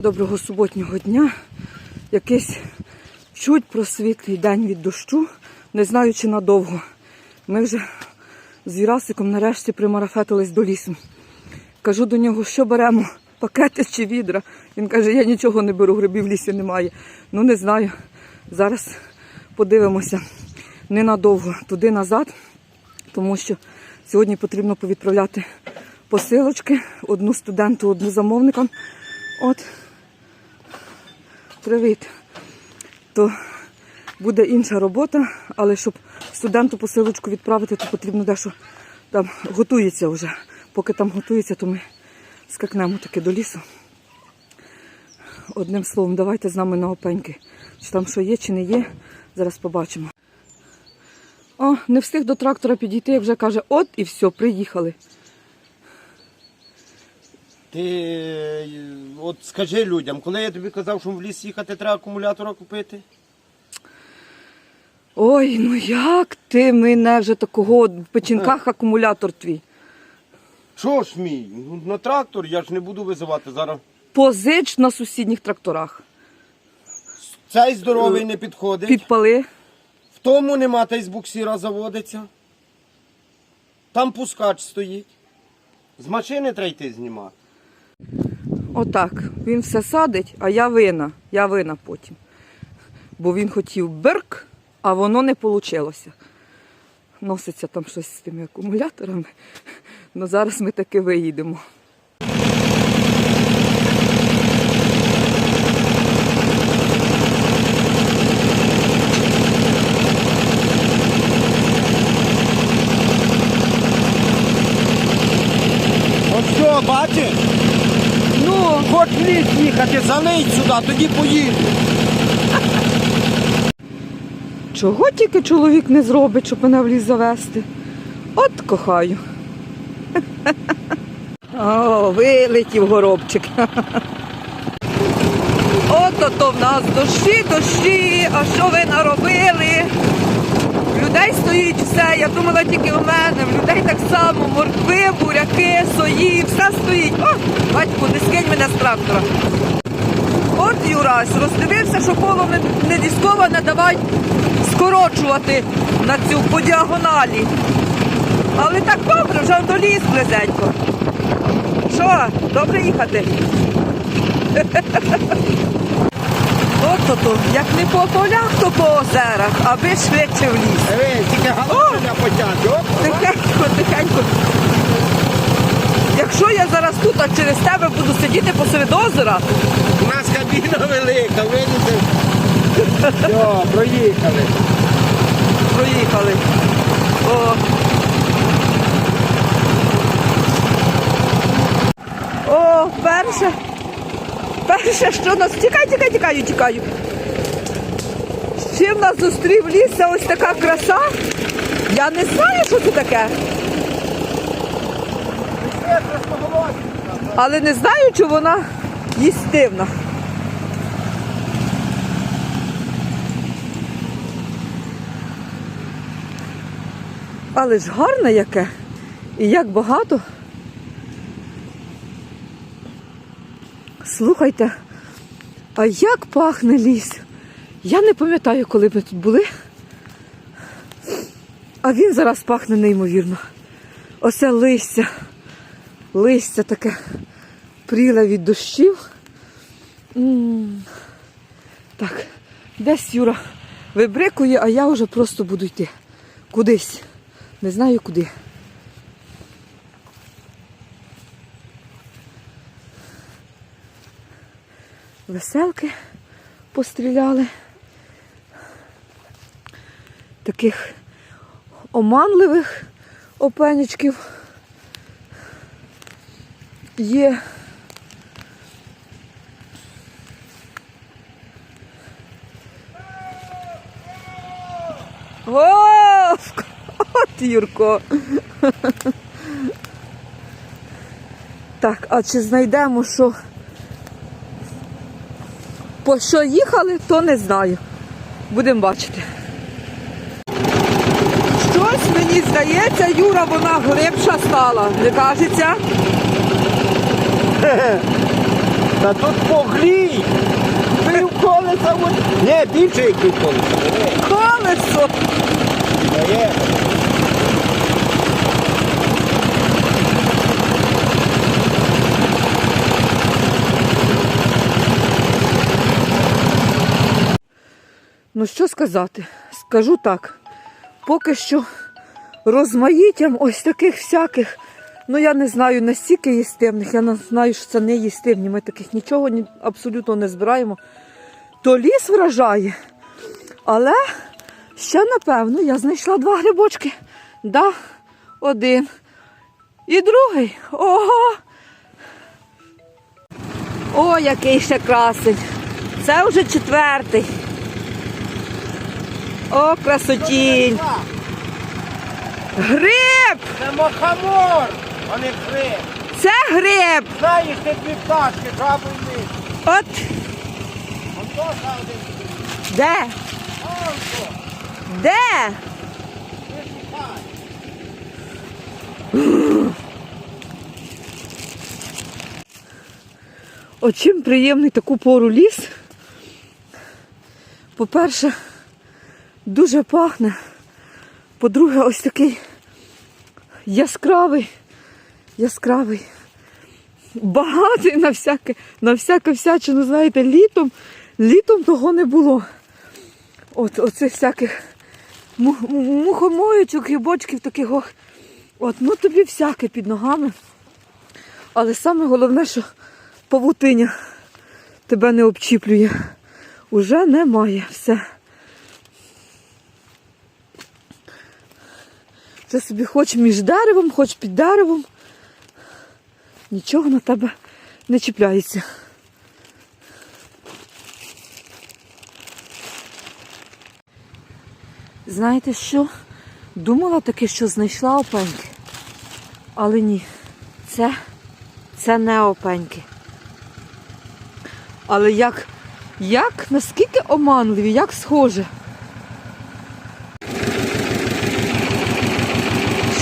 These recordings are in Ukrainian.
Доброго суботнього дня. Якийсь чуть просвітлий день від дощу, не знаю чи надовго. Ми вже з Вірасиком нарешті примарафетились до лісу. Кажу до нього, що беремо, пакети чи відра. Він каже, я нічого не беру, грибів в лісі немає. Ну не знаю. Зараз подивимося ненадовго туди назад, тому що сьогодні потрібно повідправляти посилочки одну студенту, одну замовникам. От привіт. То буде інша робота, але щоб студенту посилочку відправити, то потрібно дещо там готується вже. Поки там готується, то ми скакнемо таки до лісу. Одним словом, давайте з нами на опеньки. Чи там що є, чи не є, зараз побачимо. О, не встиг до трактора підійти, як вже каже, от і все, приїхали. Ти е, от скажи людям, коли я тобі казав, що в ліс їхати, треба акумулятора купити? Ой, ну як ти мене вже такого в печінках акумулятор твій. Що ж мій? Ну, На трактор я ж не буду визивати зараз. Позич на сусідніх тракторах. Цей здоровий не підходить. Підпали. В тому нема та й з буксіра заводиться. Там пускач стоїть. З машини треба йти знімати. Отак. Він все садить, а я вина. Я вина потім. Бо він хотів берк, а воно не вийшло. Носиться там щось з тими акумуляторами. Ну зараз ми таки виїдемо. От що, бачиш? Хоч ліс їхати, залий сюди, тоді поїду. чого тільки чоловік не зробить, щоб мене в ліс завести? От кохаю. О, вилетів горобчик. От то в нас дощі, дощі, а що ви наробили? В людей стоїть все, я думала тільки у мене, в людей так само, моркви, буряки, сої, все стоїть. О, батьку, не скинь мене з трактора. От Юрась, роздивився, що коло не, не дісковане, давай скорочувати на цю по діагоналі. Але так добре, вже до ліс близенько. Що, добре їхати? От то, як не по полях, то по озерах, аби швидше в ліс. Ей, тільки галопи потягти. Тихенько, тихенько. Якщо я зараз тут а через тебе буду сидіти посеред озера, У нас кабіна велика, видите? Все, проїхали. проїхали. О. О, перше. Перше, що нас. Тікай, тікай, тікаю, тікаю. Чим нас зустрів ліс, це ось така краса. Я не знаю, що це таке. Але не знаю, чи вона їстивна. Але ж гарне яке. І як багато. Слухайте, а як пахне ліс? Я не пам'ятаю, коли ми тут були. А він зараз пахне неймовірно. Оце листя. Листя таке пріле від дощів. Так, десь Юра вибрикує, а я вже просто буду йти кудись. Не знаю куди. Веселки постріляли. Таких оманливих опенечків є. Вовк! От Юрко. Так, а чи знайдемо, що по що їхали, то не знаю. Будемо бачити. Щось мені здається, Юра, вона глибша стала, не кажеться? Та тут поглій! Півколеса от. Ні, більше як півколеса. Диви. Колесо! Ну що сказати? Скажу так. Поки що розмаїттям ось таких всяких, ну я не знаю настільки їстивних, я знаю, що це не їстивні. Ми таких нічого ні, абсолютно не збираємо. То ліс вражає. Але ще напевно я знайшла два грибочки. Да, один. І другий. Ого! О, який ще красень. Це вже четвертий. О, красотінь. Гриб! Це мохомор, а не хрип. Це гриб! Знаєш, ти дві пташки, жабу і. От Он ще один. де? Он то. Де? Ти шукай. От чим приємний таку пору ліс. По-перше, дуже пахне. По-друге, ось такий яскравий, яскравий, багатий на всяке, на всяке всячину, знаєте, літом, літом того не було. От оцих всяких му- му- мухомоючок, грибочків таких. От, ну тобі всяке під ногами. Але саме головне, що павутиня тебе не обчіплює. Уже немає все. Це собі хоч між деревом, хоч під деревом. Нічого на тебе не чіпляється. Знаєте що? Думала таки, що знайшла опеньки. Але ні, це, це не опеньки. Але як, як, наскільки оманливі, як схоже.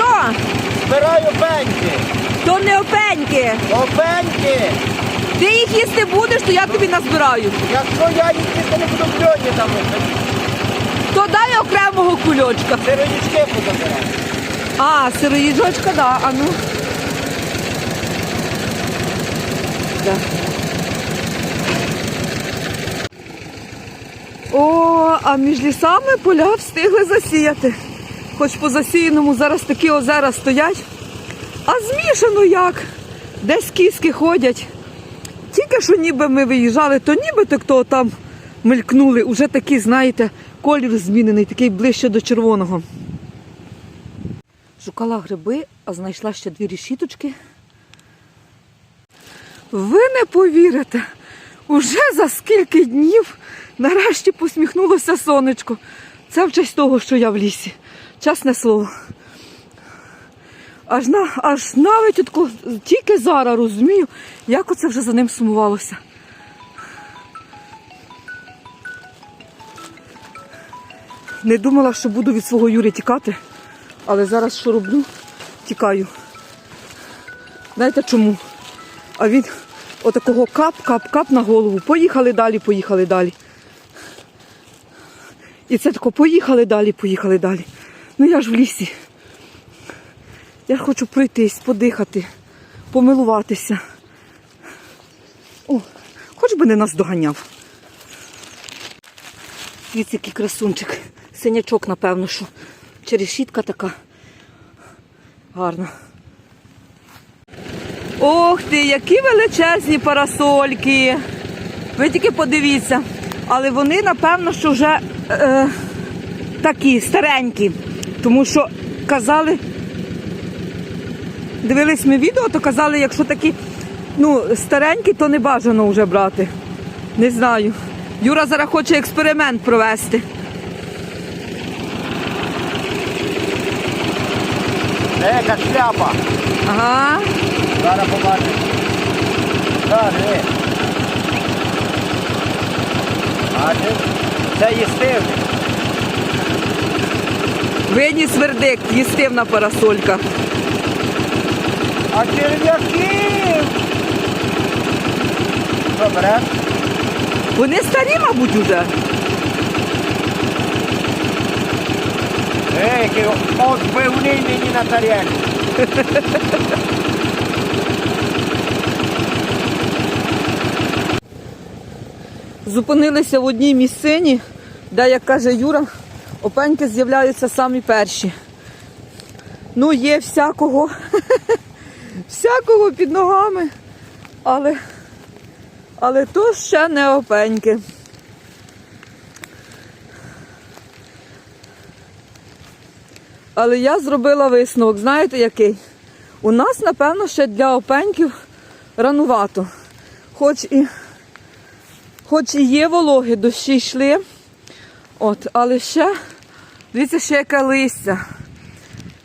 Що? Збираю пеньки. То не опеньки. Опеньки. Ти їх їсти будеш, то я тобі назбираю. Якщо я їх тільки не буду в льоні там, То дай окремого кульочка. сироїчки позабираю. А, сироїжочка, да, а ну. Да. О, а між лісами поля встигли засіяти. Хоч по засіяному зараз такі озера стоять. А змішано як? Десь кіски ходять. Тільки що ніби ми виїжджали, то ніби так то там мелькнули. Уже такий, знаєте, колір змінений, такий ближче до червоного. Шукала гриби, а знайшла ще дві рішіточки. Ви не повірите, уже за скільки днів нарешті посміхнулося сонечко. Це в честь того, що я в лісі. Чесне слово. Аж, на, аж навіть от ко- тільки зараз розумію, як оце вже за ним сумувалося. Не думала, що буду від свого Юри тікати. Але зараз що роблю? Тікаю. Знаєте чому? А він отакого кап-кап-кап на голову. Поїхали далі, поїхали далі. І це тако поїхали далі, поїхали далі. Ну я ж в лісі. Я хочу пройтись, подихати, помилуватися. О, хоч би не нас доганяв. Дивіться, який красунчик. Синячок, напевно, що. Чи решітка така. Гарна. Ох ти, які величезні парасольки. Ви тільки подивіться. Але вони, напевно, що вже е, такі старенькі. Тому що казали, дивились ми відео, то казали, якщо такі ну, старенькі, то не бажано вже брати. Не знаю. Юра зараз хоче експеримент провести. Де яка шляпа? Ага. Зараз побачиш. Так, диви. Бачиш? Це їстивний. Виніс вердикт, їстивна парасолька. А черв'яків що береш? Вони старі, мабуть, уже. Ей, який отбивний мені на тарелі. Зупинилися в одній місцині, де, як каже Юра, опеньки з'являються самі перші. Ну, є всякого, всякого під ногами, але, але то ще не опеньки. Але я зробила висновок, знаєте який? У нас, напевно, ще для опеньків ранувато. Хоч і Хоч і є вологи, дощі йшли, от, але ще, дивіться, ще яке листя.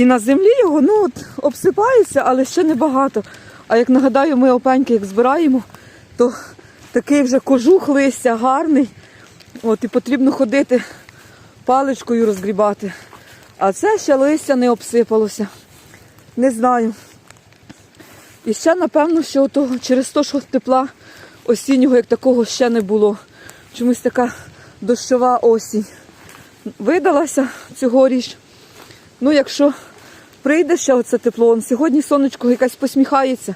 І на землі його ну, от, обсипається, але ще небагато. А як нагадаю, ми опеньки як збираємо, то такий вже кожух листя гарний. От, і потрібно ходити паличкою розгрібати. А це ще листя не обсипалося. Не знаю. І ще, напевно, що того, через те, що тепла осіннього як такого ще не було. Чомусь така дощова осінь видалася цьогоріч. Ну, якщо прийде ще оце тепло, он сьогодні сонечко якась посміхається,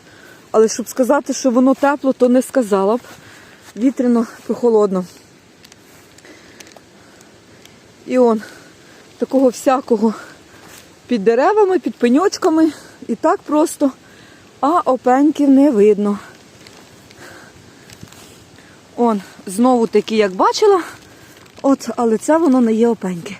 але щоб сказати, що воно тепло, то не сказала б. Вітряно, прохолодно. І он такого всякого під деревами, під пеньочками. І так просто, а опеньків не видно. Он, знову такі, як бачила, от, але це воно не є опеньки.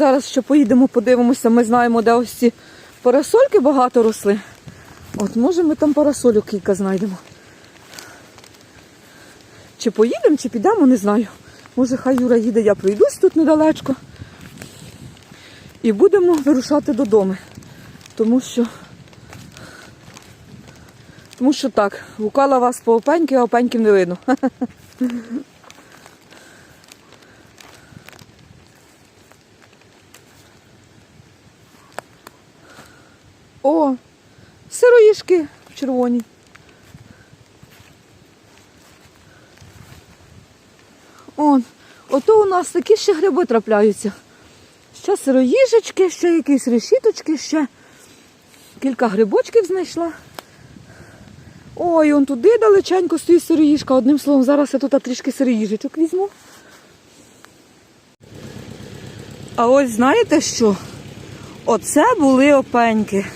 Зараз ще поїдемо, подивимося, ми знаємо, де ось ці парасольки багато росли. От, може ми там парасолю кілька знайдемо. Чи поїдемо, чи підемо, не знаю. Може, хай Юра їде, я пройдусь тут недалечко. І будемо вирушати додому. Тому що тому що так, гукала вас по опеньки, а опеньків не видно. О, сироїшки червоні. Он, ото у нас такі ще гриби трапляються. Ще сироїжечки, ще якісь решіточки, ще кілька грибочків знайшла. Ой, он туди далеченько стоїть сироїжка. Одним словом, зараз я тут трішки сироїжечок візьму. А ось знаєте що? Оце були опеньки.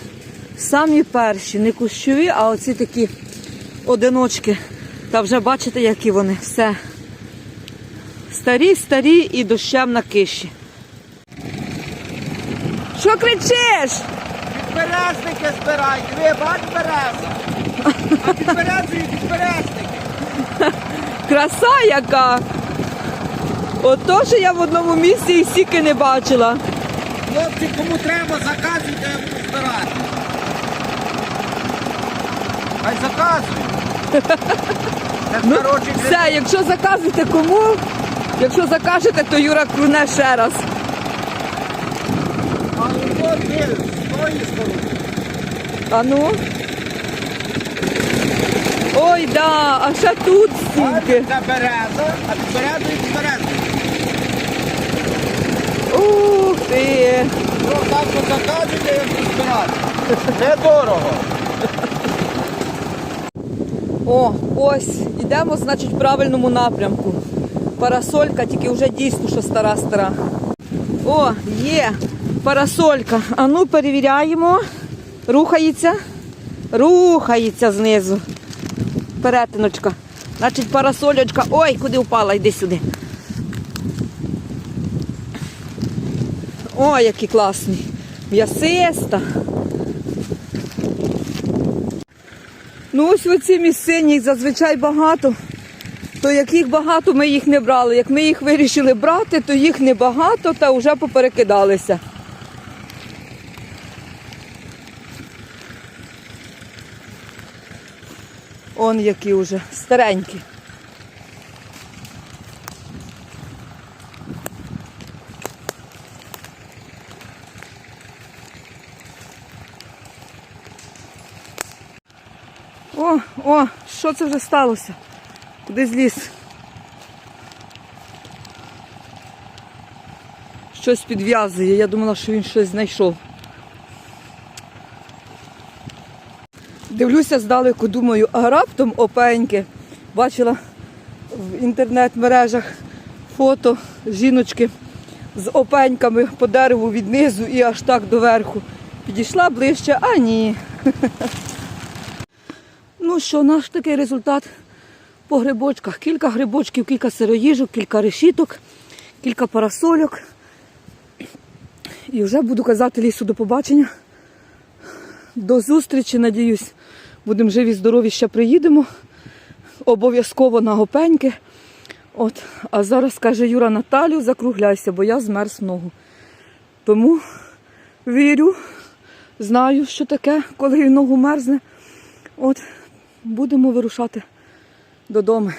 Самі перші, не кущові, а оці такі одиночки. Та вже бачите, які вони. Все. Старі, старі і дощем на киші. Що кричиш? Підберезники збирай, диви, бач береза. А під березою підберезники. Краса яка! Ото що я в одному місці і сіки не бачила. Хлопці, кому треба, заказуйте, я буду збирати. Хай заказують. Це Ну, коротше, все, якщо заказуєте кому, якщо закажете, то Юра круне ще раз. а от ти з тої сторони. А ну. Ой, да, а ще тут стільки. Це береза, а під березою підберезники. Ух ти. Ну, так от заказуйте, я буду збирати. Недорого. О, ось, йдемо, значить, в правильному напрямку. Парасолька, тільки вже дійсно, що стара-стара. О, є парасолька. А ну перевіряємо. Рухається. Рухається знизу. Перетиночка. Значить, парасольочка. Ой, куди впала, йди сюди. Ой, який класний. М'ясиста. Ну ось оці місцині їх зазвичай багато. То як їх багато, ми їх не брали. Як ми їх вирішили брати, то їх небагато та вже поперекидалися. Он які вже старенькі. О, що це вже сталося? Куди зліз? Щось підв'язує. Я думала, що він щось знайшов. Дивлюся здалеку, думаю, а раптом опеньки. Бачила в інтернет-мережах фото жіночки з опеньками по дереву від низу і аж так до верху. Підійшла ближче, а ні. Ну що, наш такий результат по грибочках. Кілька грибочків, кілька сироїжок, кілька решіток, кілька парасольок. І вже буду казати лісу до побачення. До зустрічі, надіюсь, будемо живі, здорові, ще приїдемо. Обов'язково на гопеньки. От, а зараз каже Юра Наталю, закругляйся, бо я змерз ногу. Тому вірю, знаю, що таке, коли ногу мерзне. От, будемо вирушати додому.